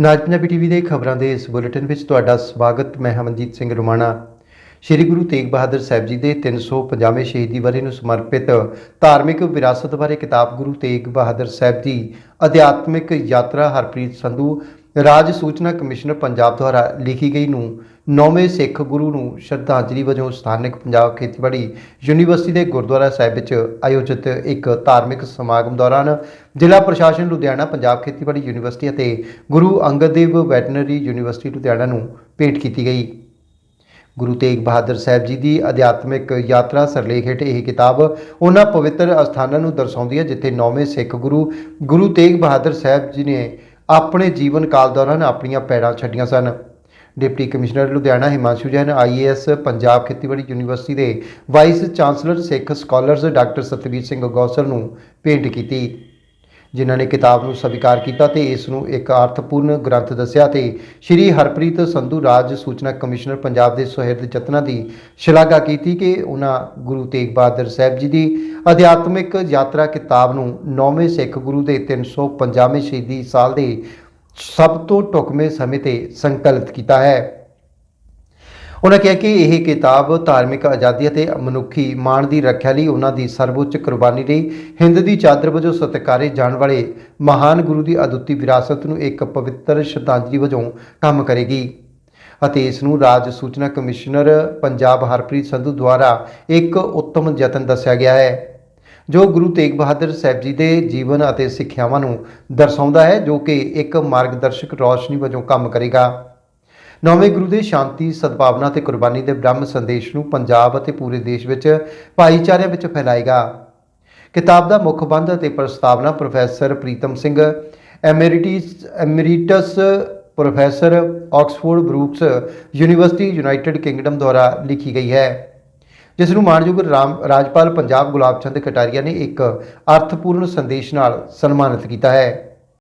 ਨਾਜ Punjabi TV ਦੇ ਖਬਰਾਂ ਦੇ ਇਸ ਬੁਲੇਟਿਨ ਵਿੱਚ ਤੁਹਾਡਾ ਸਵਾਗਤ। ਮੈਂ ਹਮਨਜੀਤ ਸਿੰਘ ਰੁਮਾਣਾ। ਸ਼੍ਰੀ ਗੁਰੂ ਤੇਗ ਬਹਾਦਰ ਸਾਹਿਬ ਜੀ ਦੇ 350ਵੇਂ ਸ਼ਹੀਦੀ ਵਰ੍ਹੇ ਨੂੰ ਸਮਰਪਿਤ ਧਾਰਮਿਕ ਵਿਰਾਸਤ ਬਾਰੇ ਕਿਤਾਬ ਗੁਰੂ ਤੇਗ ਬਹਾਦਰ ਸਾਹਿਬ ਦੀ ਅਧਿਆਤਮਿਕ ਯਾਤਰਾ ਹਰਪ੍ਰੀਤ ਸੰਧੂ ਰਾਜ ਸੂਚਨਾ ਕਮਿਸ਼ਨਰ ਪੰਜਾਬ ਦੁਆਰਾ ਲਿਖੀ ਗਈ ਨੂੰ ਨੌਵੇਂ ਸਿੱਖ ਗੁਰੂ ਨੂੰ ਸ਼ਰਧਾਂਜਲੀ ਵਜੋਂ ਸਥਾਨਕ ਪੰਜਾਬ ਖੇਤੀਬਾੜੀ ਯੂਨੀਵਰਸਿਟੀ ਦੇ ਗੁਰਦੁਆਰਾ ਸਾਹਿਬ ਵਿੱਚ ਆਯੋਜਿਤ ਇੱਕ ਧਾਰਮਿਕ ਸਮਾਗਮ ਦੌਰਾਨ ਜ਼ਿਲ੍ਹਾ ਪ੍ਰਸ਼ਾਸਨ ਲੁਧਿਆਣਾ, ਪੰਜਾਬ ਖੇਤੀਬਾੜੀ ਯੂਨੀਵਰਸਿਟੀ ਅਤੇ ਗੁਰੂ ਅੰਗਦ ਦੇਵ ਵੈਟਨਰੀ ਯੂਨੀਵਰਸਿਟੀ ਲੁਧਿਆਣਾ ਨੂੰ ਭੇਂਟ ਕੀਤੀ ਗਈ। ਗੁਰੂ ਤੇਗ ਬਹਾਦਰ ਸਾਹਿਬ ਜੀ ਦੀ ਅਧਿਆਤਮਿਕ ਯਾਤਰਾ ਸਰਲੇਖ ਹੇਠ ਇਹ ਕਿਤਾਬ ਉਹਨਾਂ ਪਵਿੱਤਰ ਅਸਥਾਨਾਂ ਨੂੰ ਦਰਸਾਉਂਦੀ ਹੈ, ਜਿੱਥੇ ਨੌਵੇਂ ਸਿੱਖ ਗੁਰੂ ਗੁਰੂ ਤੇਗ ਬਹਾਦਰ ਸਾਹਿਬ ਜੀ ਨੇ ਆਪਣੇ ਜੀਵਨ ਕਾਲ ਦੌਰਾਨ ਆਪਣੀਆਂ ਪੈੜਾਂ ਛੱਡੀਆਂ ਸਨ। Deputy commissioner Ludhiana Himanshu Jain IAS Punjab ਖੇਤੀਬਾੜੀ ਯੂਨੀਵਰਸਿਟੀ ਦੇ vice chancellor, Sikh scholars doctor Satvir Singh Gosal ਨੂੰ ਭੇਂਟ ਕੀਤੀ। ਜਿਨ੍ਹਾਂ ਨੇ ਕਿਤਾਬ ਨੂੰ ਸਵੀਕਾਰ ਕੀਤਾ ਤੇ ਇਸ ਨੂੰ ਇੱਕ ਅਰਥਪੂਰਨ ਗ੍ਰੰਥ ਦੱਸਿਆ ਤੇ ਸ਼੍ਰੀ ਹਰਪ੍ਰੀਤ ਸੰਧੂ ਰਾਜ ਸੂਚਨਾ ਕਮਿਸ਼ਨਰ ਪੰਜਾਬ ਦੇ ਸੁਹਿਰਦ ਯਤਨਾਂ ਦੀ ਸ਼ਲਾਘਾ ਕੀਤੀ ਕਿ ਉਹਨਾਂ ਗੁਰੂ ਤੇਗ ਬਹਾਦਰ ਸਾਹਿਬ ਜੀ ਦੀ ਅਧਿਆਤਮਿਕ ਯਾਤਰਾ ਕਿਤਾਬ ਨੂੰ ਨੌਵੇਂ ਸਿੱਖ ਗੁਰੂ ਦੇ 350ਵੇਂ ਸ਼ਹੀਦੀ ਸਾਲ ਦੇ ਸਭ ਤੋਂ ਟੁਕਵੇਂ ਸਮੇਂ ਤੇ ਸੰਕਲਿਤ ਕੀਤਾ ਹੈ। ਉਹਨਾਂ ਕਿਹਾ ਕਿ ਇਹ ਕਿਤਾਬ ਧਾਰਮਿਕ ਆਜ਼ਾਦੀ ਅਤੇ ਮਨੁੱਖੀ ਮਾਣ ਦੀ ਰੱਖਿਆ ਲਈ ਉਹਨਾਂ ਦੀ ਸਰਵਉੱਚ ਕੁਰਬਾਨੀ ਲਈ ਹਿੰਦ ਦੀ ਚਾਦਰ ਵਜੋਂ ਸਤਿਕਾਰੇ ਜਾਣ ਵਾਲੇ ਮਹਾਨ ਗੁਰੂ ਦੀ ਅਦੁੱਤੀ ਵਿਰਾਸਤ ਨੂੰ ਇੱਕ ਪਵਿੱਤਰ ਸ਼ਰਧਾਂਜਲੀ ਵਜੋਂ ਕੰਮ ਕਰੇਗੀ। ਅਤੇ ਇਸ ਨੂੰ ਰਾਜ ਸੂਚਨਾ ਕਮਿਸ਼ਨਰ ਪੰਜਾਬ ਹਰਪ੍ਰੀਤ ਸੰਧੂ ਦੁਆਰਾ ਇੱਕ ਉੱਤਮ ਯਤਨ ਦੱਸਿਆ ਗਿਆ ਹੈ, ਜੋ ਗੁਰੂ ਤੇਗ ਬਹਾਦਰ ਸਾਹਿਬ ਜੀ ਦੇ ਜੀਵਨ ਅਤੇ ਸਿੱਖਿਆਵਾਂ ਨੂੰ ਦਰਸਾਉਂਦਾ ਹੈ, ਜੋ ਕਿ ਇੱਕ ਮਾਰਗਦਰਸ਼ਕ ਰੌਸ਼ਨੀ ਵਜੋਂ ਕੰਮ ਕਰੇਗਾ। ਨੌਵੇਂ ਗੁਰੂ ਦੇ ਸ਼ਾਂਤੀ, ਸਦਭਾਵਨਾ ਤੇ ਕੁਰਬਾਨੀ ਦੇ ਬ੍ਰਹਮ ਸੰਦੇਸ਼ ਨੂੰ ਪੰਜਾਬ ਅਤੇ ਪੂਰੇ ਦੇਸ਼ ਵਿੱਚ ਭਾਈਚਾਰਿਆਂ ਵਿੱਚ ਫੈਲਾਏਗਾ। ਕਿਤਾਬ ਦਾ ਮੁੱਖ ਬੰਧ ਅਤੇ ਪ੍ਰਸਤਾਵਨਾ professor Pritam Singh emeritus emeritus professor Oxford Brookes University, United Kingdom ਦੁਆਰਾ ਲਿਖੀ ਗਈ ਹੈ। ਜਿਸ ਨੂੰ ਮਾਨਯੋਗ ਰਾਮ, ਰਾਜਪਾਲ ਪੰਜਾਬ ਗੁਲਾਬ ਚੰਦ ਕਟਾਰੀਆ ਨੇ ਇੱਕ ਅਰਥਪੂਰਨ ਸੰਦੇਸ਼ ਨਾਲ ਸਨਮਾਨਿਤ ਕੀਤਾ ਹੈ।